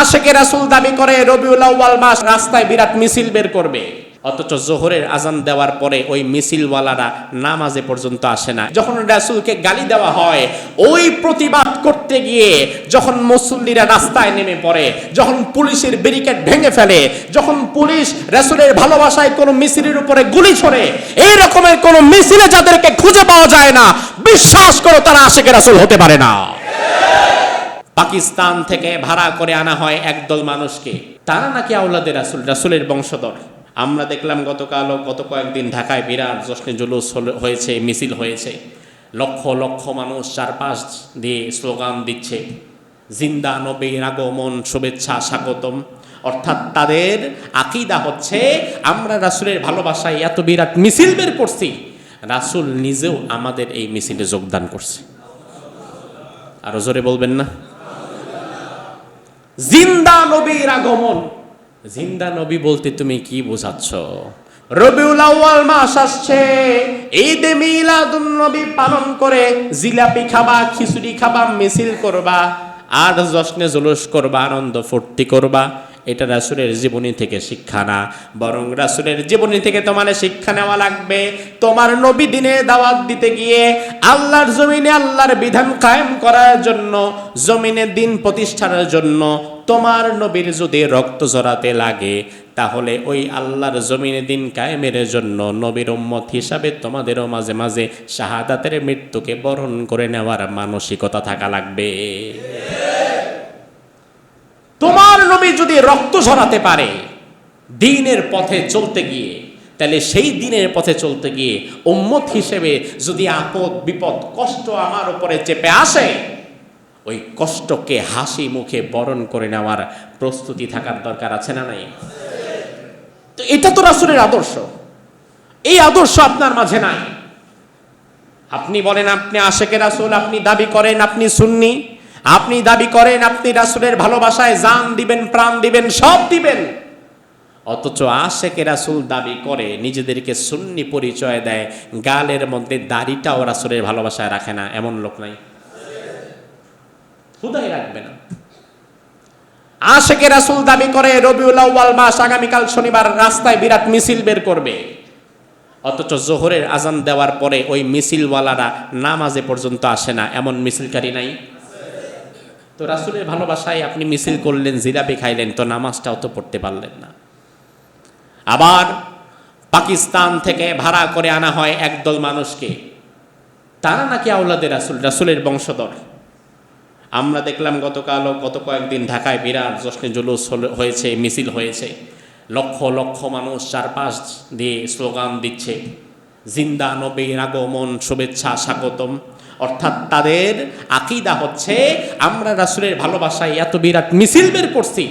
আশেকে রাসুল দাবি করে, রবিউল আউ্বাল মাস রাস্তায় বিরাট মিছিল বের করবে। অথচ জোহরের আজান দেওয়ার পরে ওই মিছিলওয়ালারা নামাজে পর্যন্ত আসে না। যখন রাসুলকে গালি দেওয়া হয়, ওই প্রতিবাদ করতে গিয়ে যখন মুসল্লিরা রাস্তায় নেমে পড়ে, যখন পুলিশের ব্যারিকেড ভেঙে ফেলে, যখন পুলিশ রাসুলের ভালোবাসায় কোনো মিছিলের উপরে গুলি ছড়ে, এই রকমের কোনো মিছিলে যাদেরকে খুঁজে পাওয়া যায় না, বিশ্বাস করো তারা আশেকে রাসুল হতে পারে না। পাকিস্তান থেকে ভাড়া করে আনা হয় একদল মানুষকে। তারা নাকি আউলাদের রাসুল, রাসুলের বংশধর। আমরা দেখলাম গতকাল ও গত কয়েকদিন ঢাকায় বিরাট জশ্নে জুলুস হয়েছে, মিছিল হয়েছে। লক্ষ লক্ষ মানুষ চারপাশ দিয়ে স্লোগান দিচ্ছে, জিন্দা নবীর আগমন, শুভেচ্ছা, স্বাগতম। অর্থাৎ তাদের আকিদা হচ্ছে, আমরা রাসুলের ভালোবাসায় এত বিরাট মিছিল বের করছি। রাসুল নিজেও আমাদের এই মিছিলে যোগদান করছে। আরও জোরে বলবেন না? জিন্দা নবীর আগমন। জিন্দা নবী বলতে তুমি কি বোঝাচ্ছ? রবিউল আউয়াল মাস আসছে। ঈদ মিলাদুন নবী পালন করে জিলাপি খাবা খিচুড়ি খাবা মিছিল করবা আর জশ্নে জুলুস করবা আনন্দ ফুর্তি করবা। এটা রাসুলের জীবনী থেকে শিক্ষা না, বরং রাসুলের জীবনী থেকে তোমার শিক্ষা নেওয়া লাগবে। তোমার নবী দিনে দাওয়াত দিতে গিয়ে আল্লাহর জমিনে আল্লাহর বিধান কায়েম করার জন্য, জমিনে দিন প্রতিষ্ঠার জন্য তোমার নবীর যদি রক্ত জড়াতে লাগে, তাহলে ওই আল্লাহর জমিনে দিন কায়েমের জন্য নবীর উম্মত হিসাবে তোমাদেরও মাঝে মাঝে শাহাদাতের মৃত্যুকে বরণ করে নেওয়ার মানসিকতা থাকা লাগবে। তোমার যদি রক্ত ঝরাতে পারে, দিনের পথে চলতে গিয়ে, তাহলে সেই দিনের পথে চলতে গিয়ে উম্মত হিসেবে যদি আপদ, বিপদ, কষ্ট আমার উপরে চেপে আসে, ওই কষ্টকে হাসি মুখে বরণ করে নেওয়ার প্রস্তুতি থাকার দরকার আছে না নাই? তো এটা তো রাসুলের আদর্শ। এই আদর্শ আপনার মাঝে নাই। আপনি বলেন, আপনি আশেকে রাসুল, আপনি দাবি করেন, আপনি সুন্নি আপনি দাবি করেন, আপনি রাসুলের ভালোবাসায় জান দিবেন, প্রাণ দিবেন, সব দিবেন। অথচ আশেকে রাসুল দাবি করে, নিজেদেরকে সুন্নি পরিচয় দেয়, গালের মধ্যে দাড়িটাও রাসুলের ভালোবাসায় রাখে না, এমন লোক নাই। হুদাই রাখবে না। রাসুল দাবি করে, রবিউল আউ্বাল মাস আগামীকাল শনিবার রাস্তায় বিরাট মিছিল বের করবে। অথচ জোহরের আজান দেওয়ার পরে ওই মিছিলওয়ালারা নামাজে পর্যন্ত আসে না, এমন মিছিলকারী নাই। তো রাসুলের ভালোবাসায় আপনি মিছিল করলেন জিলাপি খাইলেন, তো নামাজটাও তো পড়তে পারলেন না। আবার পাকিস্তান থেকে ভাড়া করে আনা হয় একদল মানুষকে। তারা নাকি আউলাদের রাসুল, রাসুলের বংশধর। আমরা দেখলাম গতকাল গত কয়েকদিন ঢাকায় বিরাট জশ্নে জুলুস হয়েছে, মিছিল হয়েছে। লক্ষ লক্ষ মানুষ চারপাশ দিয়ে স্লোগান দিচ্ছে। জিন্দা নবীর আগমন, শুভেচ্ছা, স্বাগতম। অর্থাৎ তাদের আকিদা হচ্ছে, আমরা রাসুলের ভালোবাসায় এত বিরাট মিছিল বের করছি,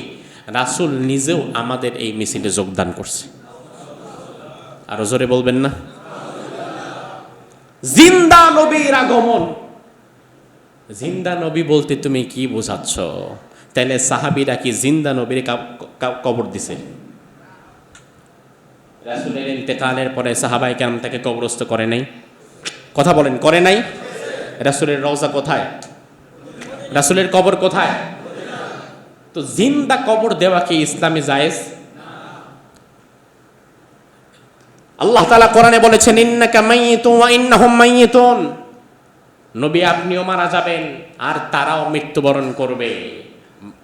রাসুল নিজেও আমাদের এই মিছিলে যোগদান করছে। আরও জোরে বলবেন না? জিন্দা নবীর আগমন। জিন্দা নবী বলতে তুমি কি বোঝাচ্ছ? তাহলে সাহাবিরা কি জিন্দা নবীর কবর দিছে? রাসুলের ইন্তেকালের পরে সাহাবাই কেমন তাকে কবরস্থ করে নাই। কথা বলেন, করে নাই? রাসুলের রওজা কোথায়? রাসুলের কবর কোথায়? তো জিন্দা কবর দেওয়া কি ইসলামী জায়েজ? আল্লাহ তাআলা কোরআনে বলেছেন, ইন্নাকা মাইয়িতুন ওয়া ইন্নাহুম মাইয়িতুন নবী আপনিও মারা যাবেন আর তারাও মৃত্যুবরণ করবে।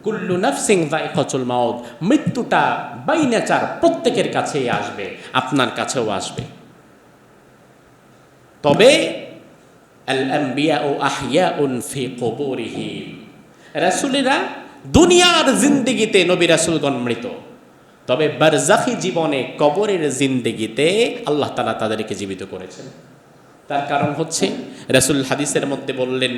কুল্লু নাফসিং যায়কাতুল মাউত। মৃত্যুটা বাই নেচার প্রত্যেকের কাছেই আসবে, আপনার কাছেও আসবে। তবে রাসূলেরা দুনিয়ার জিন্দেগিতে নবী রাসূলগণ মৃত। তবে বারজাখি জীবনে কবরের জিন্দেগিতে আল্লাহ তালা তাদেরকে জীবিত করেছেন। তার কারণ হচ্ছে রাসূল হাদিসের মধ্যে বললেন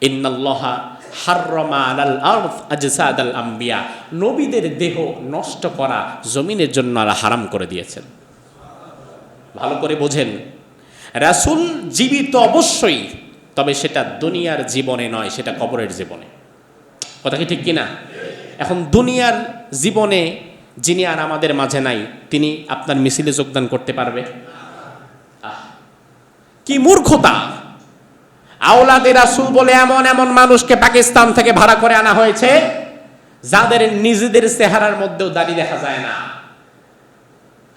ইন্নাল্লাহা হাররামা আলাল আরদ আজসাদাল আম্বিয়া। নবীদের দেহ নষ্ট করা জমিনের জন্য আল্লাহ হারাম করে দিয়েছেন। ভালো করে বোঝেন। রাসূল জীবিত অবশ্যই, তবে সেটা দুনিয়ার জীবনে নয়, সেটা কবরের জীবনে। কথা কি ঠিক কিনা? এখন দুনিয়ার জীবনে যিনি আর আমাদের মাঝে নাই, তিনি আপনার মিছিলে যোগদান করতে পারবে? কি মূর্খতা! আওলাদে রাসূল বলে এমন এমন মানুষকে পাকিস্তান থেকে ভাড়া করে আনা হয়েছে, যাদের নিজেদের চেহারার মধ্যেও দাড়ি দেখা যায় না।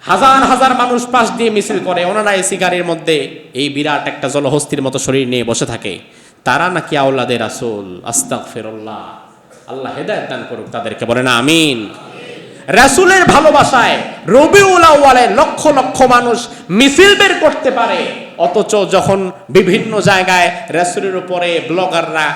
হাজার হাজার মানুষ পাশ দিয়ে মিছিল করে, ওনারা এসি গাড়ির মধ্যে এই বিরাট একটা জলহস্তির মতো শরীর নিয়ে বসে থাকে। তারা নাকি আওলাদের আসল আস্তাক ফেরল্লাহ আল্লাহ হেদায়ত দান করুক তাদেরকে বলে না আমিন। রাসূলের ভালোবাসায় রবিউল আউয়ালে লক্ষ লক্ষ মানুষ মিছিল বের করতে পারে। অথচ যখন বিভিন্ন জায়গায় রাসূলের উপরে ব্লগাররা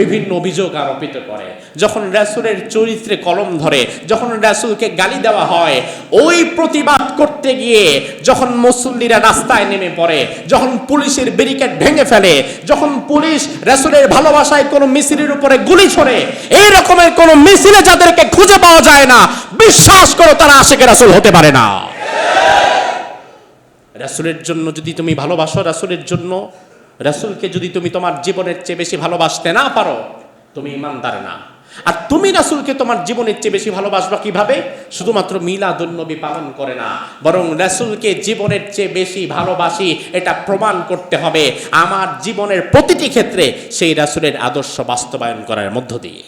বিভিন্ন অভিযোগ আরোপিত করে, যখন রাসূলের চরিত্রে কলম ধরে, যখন রাসূলকে গালি দেওয়া হয়, ওই প্রতিবাদ করতে গিয়ে যখন মুসল্লিরা রাস্তায় নেমে পড়ে, যখন পুলিশের ব্যারিকেড ভেঙে ফেলে, যখন পুলিশ রাসূলের ভালোবাসায় কোনো মিছিলের উপরে গুলি ছোড়ে, এই রকমের কোনো মিছিলে যাদেরকে খুঁজে পাওয়া যায় না, বিশ্বাস করো তারা আশেকে রাসূল হতে পারে না। রাসূলের জন্য যদি তুমি ভালোবাসো রাসূলের জন্য, রাসূলকে যদি তুমি তোমার জীবনের চেয়ে বেশি ভালোবাসতে না পারো, তুমি ইমানদার না। আর তুমি রাসূলকে তোমার জীবনের চেয়ে বেশি ভালোবাসবা কীভাবে? শুধুমাত্র মিলাদুন্নবী পালন করে না, বরং রাসূলকে জীবনের চেয়ে বেশি ভালোবাসি, এটা প্রমাণ করতে হবে। আমার জীবনের প্রতিটি ক্ষেত্রে সেই রাসূলের আদর্শ বাস্তবায়ন করার মধ্য দিয়ে।